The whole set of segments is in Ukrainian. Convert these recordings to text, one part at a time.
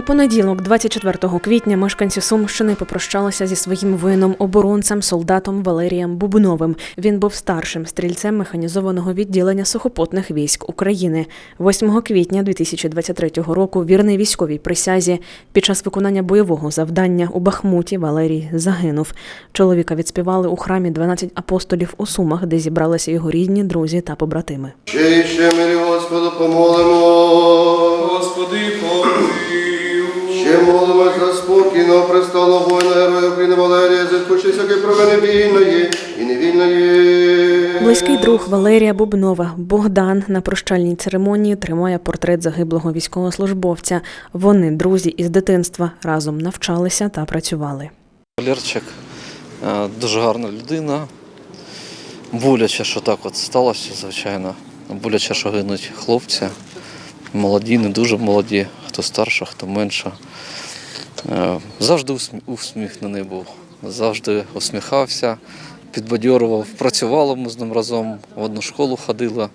У понеділок, 24 квітня, мешканці Сумщини попрощалися зі своїм воїном-оборонцем, солдатом Валерієм Бубновим. Він був старшим стрільцем механізованого відділення сухопутних військ України. 8 квітня 2023 року вірний військовій присязі під час виконання бойового завдання у Бахмуті Валерій загинув. Чоловіка відспівали у храмі 12 апостолів у Сумах, де зібралися його рідні, друзі та побратими. Ще ще мирі Господу помолимо. Близький друг Валерія Бубнова Богдан на прощальній церемонії тримає портрет загиблого військовослужбовця. Вони друзі із дитинства разом навчалися та працювали. Валерчик е, дуже гарна людина. Боляче, що так от сталося, звичайно. Боляче, що гинуть хлопці. Молоді, не дуже молоді, хто старше, хто менше. Е, Завжди усмі- усміхнений був, завжди усміхався, підбадьорував. Працювали ми з ним разом, в одну школу ходили.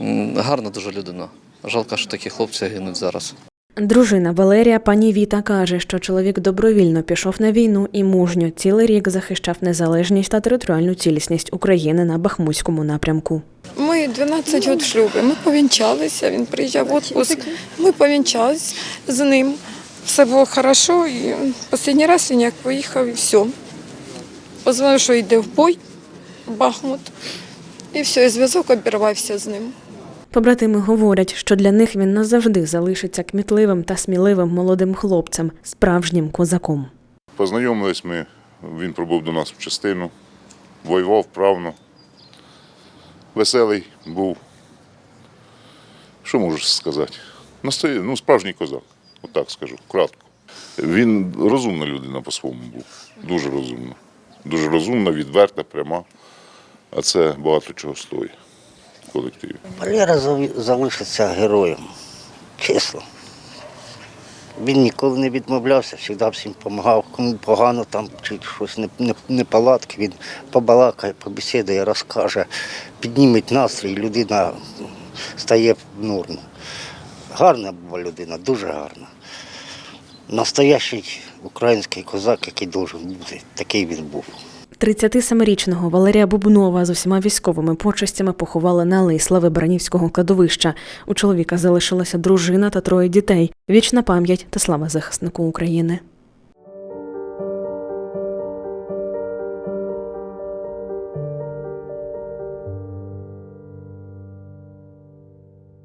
М, Гарна дуже людина. Жалко, що такі хлопці гинуть зараз. Дружина Валерія пані Віта каже, що чоловік добровільно пішов на війну і мужньо цілий рік захищав незалежність та територіальну цілісність України на Бахмутському напрямку. Ми 12 років в шлюбі. Ми повінчалися. Він приїжджав в відпуск. Ми повінчались з ним. Все було хорошо. І останній раз він як поїхав і все. Позвонив, що йде в бой, в Бахмут. І все, і зв'язок обірвався з ним. Побратими говорять, що для них він назавжди залишиться кмітливим та сміливим молодим хлопцем, справжнім козаком. Познайомились ми, він прибув до нас в частину, воював вправно. Веселий був. Що можу сказати? Ну, справжній козак, отак скажу, кратко. Він розумна людина по-своєму був. Дуже розумна. Дуже розумна, відверта, пряма. А це багато чого стоїть в колективі. Валера залишиться героєм. Чесно. Він ніколи не відмовлявся, завжди всім допомагав. Кому погано там чи щось не, не, неполадки, він побалакає, побесідує, розкаже, підніметь настрій, людина стає в норму. Гарна була людина, дуже гарна. Настоящий український козак, який должен бути, такий він був. 37-річного Валерія Бубнова з усіма військовими почестями поховали на алеї Слави Бранівського кладовища. У чоловіка залишилася дружина та троє дітей. Вічна пам'ять та слава захиснику України.